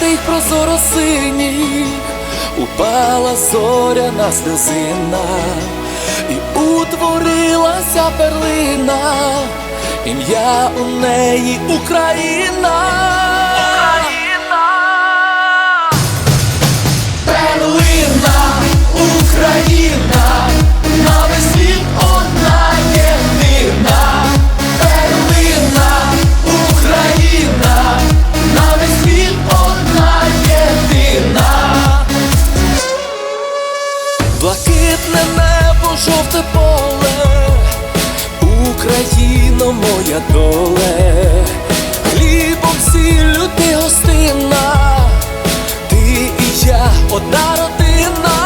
золотих прозоро синіх упала зоряна сльозина і утворилася перлина, ім'я у неї Україна. Україна, перлина, Україна. Блакитне небо, жовте поле, Україно, моя доле, хлібом сіллю ти гостина, ти і я одна родина.